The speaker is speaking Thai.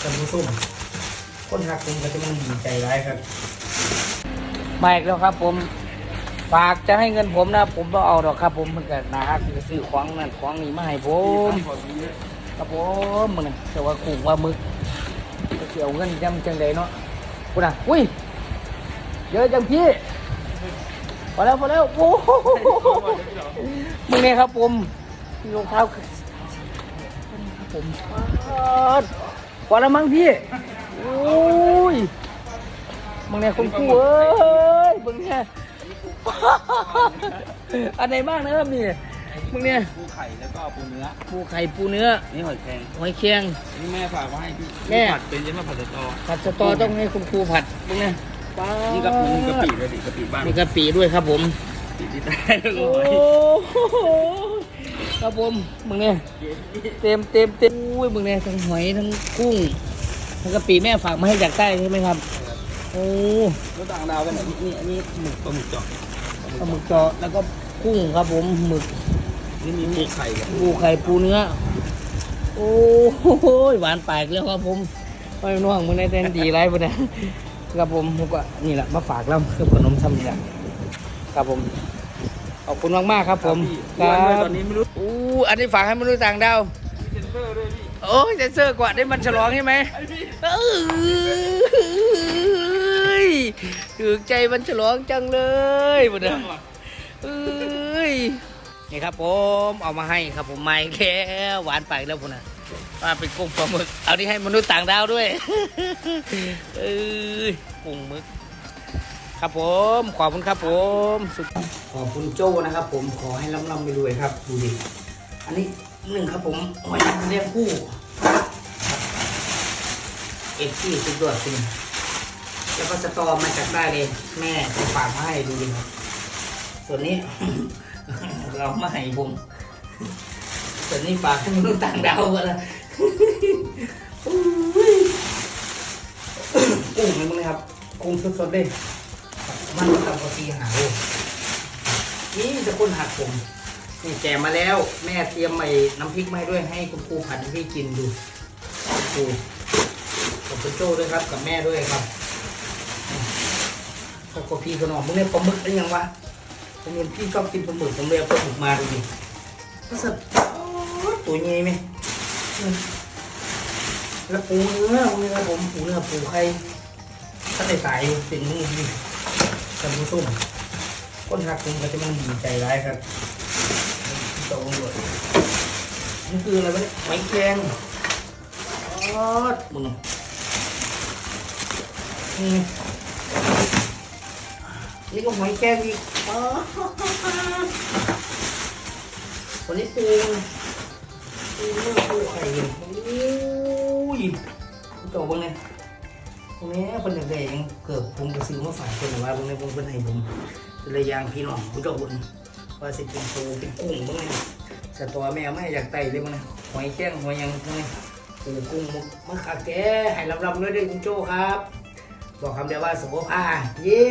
ท่านผู้ชมคนหักผมก็จะมันดีใจร้ายครับมาอีกแล้วครับ ผมฝากจะให้เงินผมนะผมต้องเอาดอกครับ ผมมันก็นาฮักจะซื้อของนั่นของนี่มาให้ผมครับผมมึงนะแต่ว่าขู่ว่ามึกจะเสียเงินจำจังใดเนาะกูน่ะอุ้ยเยอะจังพี่พอแล้วพอแล้วโอ้มึงเนี่ยครับผมรองเท้าผม พอแล้วมั้งพี่โอ้ยมึงเนี่ยคนกู้เอ้ยมึงเนี่ยอันไหนบ้างนะครับนี่มึงเนี่ยปูไข่แล้วก็ปูเนื้อปูไข่ปูเนื้อนี่หอยแครงหอยเคียงนี่แม่ฝากมาให้พี่แม่ผัดเป็นใช่ไหมผัดสตอผัดสตอต้องให้คุณครูผัดมึงเนี่ยป๊าดนี่ก็มันกะปิเลยดิกะปิบ้านมีกะปิด้วยครับผมกะปิที่ได้แล้วโอ้ก็หอยโห ครับผมมึงเนี่ยเต็มเต็มเต็มอุ้ยมึงเนี่ยทั้งหอยทั้งกุ้งทั้งกะปิแม่ฝากมาให้จากใต้ใช่ไหมครับโอ้แล้วต่างดาวกันไหนนี่อันนี้หมึกปลาหมึกเจาะปลาหมึกเจาะแล้วก็กุ้งครับผมหมึกนี่มีปูไข่กับปูไข่ปูเนื้อโอ้โหหวานปากแล้วครับผมไม่น้องมึงได้แทนดีไรปะเนี่ยครับผมผมก็นี่แหละมาฝากแล้วคือขนมทำนี่แหละครับผม ขอบคุณมากมากๆครับผมคครัรับบตอนนี้ไม่รู้อู้อันนี้ฝากให้มนุษย์ต่างดาวเซนเซอร์ด้วยพี่โอ้ยเซนเซอร์กว่าได้มันฉลองใช่ไหมเอ้ยถือใจมันฉลองจังเลยปะเนี่ยเอ้ยนี่ครับผมเอามาให้ครับผมมาอีกแล้วหวานไปแล้วพุ่นนะมาเป็นกุ้งปลาหมึก เอาที่ให้มนุษย์ต่างดาวด้วยเอ้ยกุ้งหมึก ครับผม ขอบคุณครับผมขอบคุณโจ้นะครับ ผมขอให้ร่ำร่ำไปรวยครับดูดิอันนี้หนึ่งครับผมหอยนางรมเรียกคู่เอ็ดที่สุดยอดจริงแล้วก็สตอมาจากใต้เลย แม่ฝากมาให้ดูดิครับส่วนนี้เราไม่ให้ผมส่วนนี้ฝากให้มนุษย์ต่างดาวกันละอุ้ยกุ้งเลยมึงนะครับกุ้งสดๆเลย มันต่ำกว่าตีหาโลนี่จะคนหักผมนี่แกะมาแล้ว แม่เตรียมใหม่น้ำพริกมาให้ด้วยให้คุณครูผัดให้พี่กินดูคุณครูขอบคุณโจ้ด้วยครับ กับแม่ด้วยครับขอบคุณพี่ขนมมึงเนี่ยปลาหมึกได้ยังวะผมเห็นพี่ชอบกินปลาหมึกผมเลยเอาปลาหมึกมาดูดิก็สับตัวใหญ่ไหมแล้วปูเนื้อปูเนื้อผมปูเนื้อปูไข่ถ้าได้สายเป็นมือดี ท่านผู้ชมคนหักผมก็จะมันดีใจร้ายครับตรงด้วยนี่คืออะไรวะเนี่ยหอยแครงอ๋อมึงนี่ก็หอยแครงอีกออวันนี้ปูปูเนื้อปูไข่โอ้ยจบบ้างเนี่ย ตรงนี้เป็นอย่างไรยังเกิดผมไปซื้อมาฝากคนหรือว่าบางในบางคนให้ผมเป็นระยางพี่น้องผู้เจ้าบุญว่าสิเป็นปูเป็นกุ้งบ้างเนี่ยสตอแม่ไม่อยากไต่เลยบ้งนี่ยหอยแข้งหอยยังบ้างเนี่ยปูกุ้งมะขาแก่ให้ลำลำด้วยด้อคุณโจครับ บอกคำเดียวว่าสุขภาพเย่